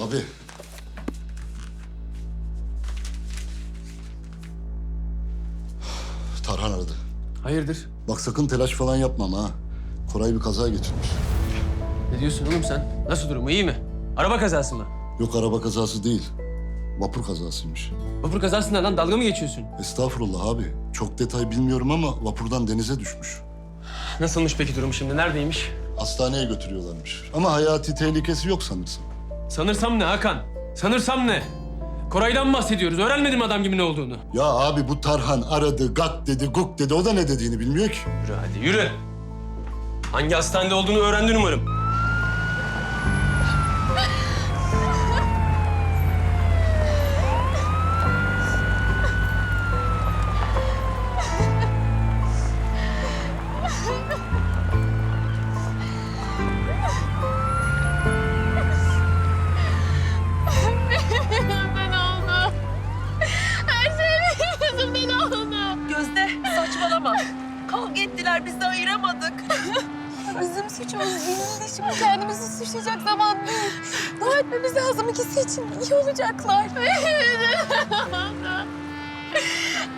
Abi. Tarhan aradı. Hayırdır? Bak sakın telaş falan yapmam ha. Koray bir kaza geçirmiş. Ne diyorsun oğlum sen? Nasıl durumu iyi mi? Araba kazası mı? Yok araba kazası değil. Vapur kazasıymış. Vapur kazasından lan dalga mı geçiyorsun? Estağfurullah abi. Çok detay bilmiyorum ama vapurdan denize düşmüş. Nasılmış peki durum şimdi? Neredeymiş? Hastaneye götürüyorlarmış. Ama hayati tehlikesi yok sanırsam. Sanırsam ne Hakan? Sanırsam ne? Koray'dan bahsediyoruz. Öğrenmedim adam gibi ne olduğunu. Ya abi bu Tarhan aradı, gak dedi, guk dedi. O da ne dediğini bilmiyor ki. Yürü hadi yürü. Hangi hastanede olduğunu öğrendin umarım. Ettiler biz de ayıramadık. Bizim suçumuz değil. Şimdi kendimizi suçlayacak zaman değil. Dua etmemiz lazım ikisi için. iyi olacaklar.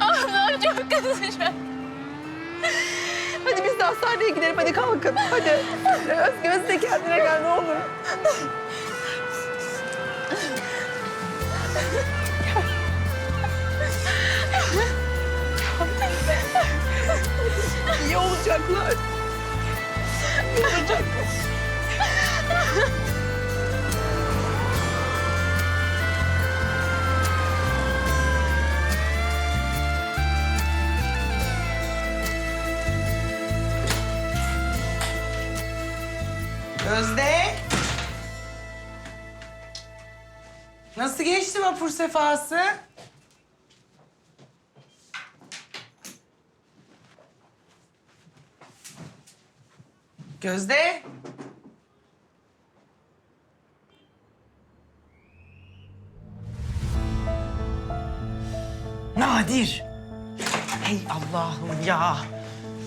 Allah'ım çok kızacağım. Hadi biz de hastaneye gidelim hadi kalkın. Hadi. Öz Gözde kendine gel ne olur. Olacaklar. İyi olacaklar. Gözde. Nasıl geçti vapur sefası? Gözde. Nadir. Hey Allah'ım ya.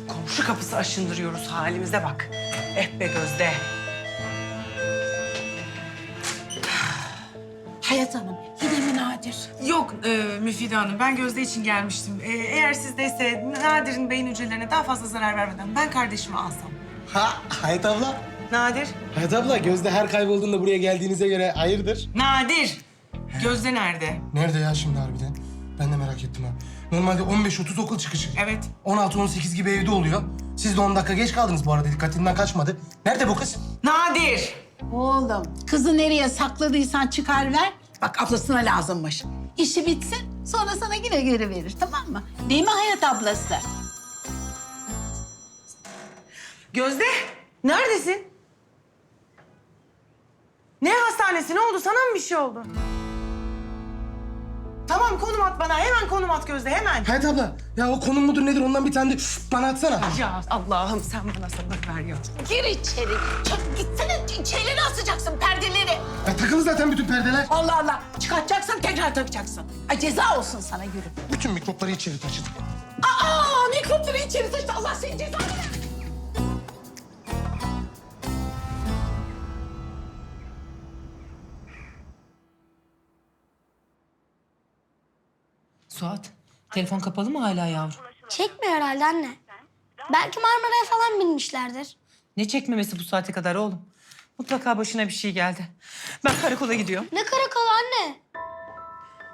Komşu kapısı aşındırıyoruz halimize bak. Eh be Gözde. Hayat Hanım, yine mi Nadir? Yok e, Müfide Hanım, ben Gözde için gelmiştim. E, eğer sizdeyse Nadir'in beyin hücrelerine daha fazla zarar vermeden ben kardeşimi alsam. Ha Hayat abla. Nadir, Hayat abla Gözde her kaybolduğunda buraya geldiğinize göre hayırdır? Nadir! Gözde nerede? Nerede ya şimdi harbiden? Ben de merak ettim ha. Normalde 15-30 okul çıkışı. Evet. 16-18 gibi evde oluyor. Siz de 10 dakika geç kaldınız bu arada dikkatinden kaçmadı. Nerede bu kız? Nadir! Oğlum, kızı nereye sakladıysan çıkar ver. Bak ablasına lazımmış. İşi bitsin, sonra sana yine geri verir, tamam mı? Değil mi Hayat ablası? Gözde, neredesin? Ne hastanesi? Ne oldu? Sana mı bir şey oldu? Tamam konum at bana. Hemen konum at Gözde, hemen. Hayat abla ya o konum mudur nedir ondan bir tane de bana atsana. Ya Allah'ım sen bana sabır ver ya. Gir içeri. Çabuk gitsene, şeyleri asacaksın, perdeleri. Ya takılı zaten bütün perdeler. Allah Allah, çıkartacaksın, tekrar takacaksın. Ay ceza olsun sana, yürü. Bütün mikropları içeri taşıdık. Aa, mikropları içeri taşıdı, Allah senin cezanı. Suat, telefon kapalı mı hala yavrum? Çekmiyor herhalde anne. Belki Marmara'ya falan binmişlerdir. Ne çekmemesi bu saate kadar oğlum? Mutlaka başına bir şey geldi. Ben karakola gidiyorum. Ne karakolu anne?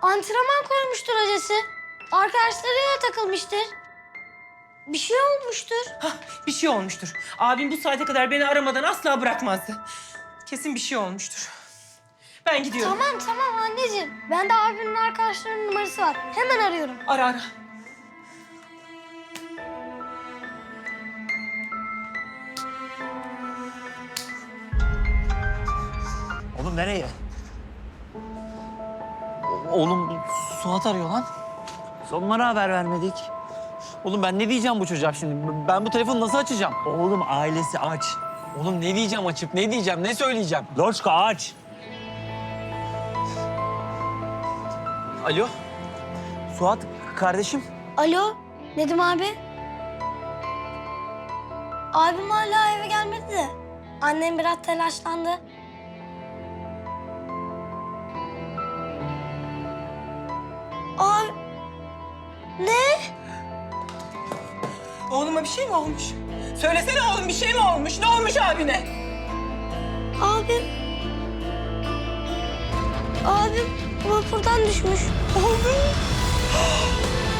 Antrenman koymuştur acesi. Arkadaşlarıyla takılmıştır. Bir şey olmuştur. Hah, bir şey olmuştur. Abim bu saate kadar beni aramadan asla bırakmazdı. Kesin bir şey olmuştur. Ben gidiyorum. Tamam tamam anneciğim. Ben de abimin arkadaşlarının numarası var. Hemen arıyorum. Ara ara. Oğlum nereye? Oğlum Suat arıyor lan. Sonlara haber vermedik. Oğlum ben ne diyeceğim bu çocuğa şimdi? Ben bu telefonu nasıl açacağım? Oğlum ailesi aç. Oğlum ne diyeceğim açıp ne diyeceğim ne söyleyeceğim? Loçka aç. Alo. Suat kardeşim. Alo Nedim abi. Abim hala eve gelmedi de. Annem biraz telaşlandı. Abi... Ne? Oğluma bir şey mi olmuş? Söylesene oğlum bir şey mi olmuş? Ne olmuş abine? Abim... Abim vapurdan düşmüş. Oğlum.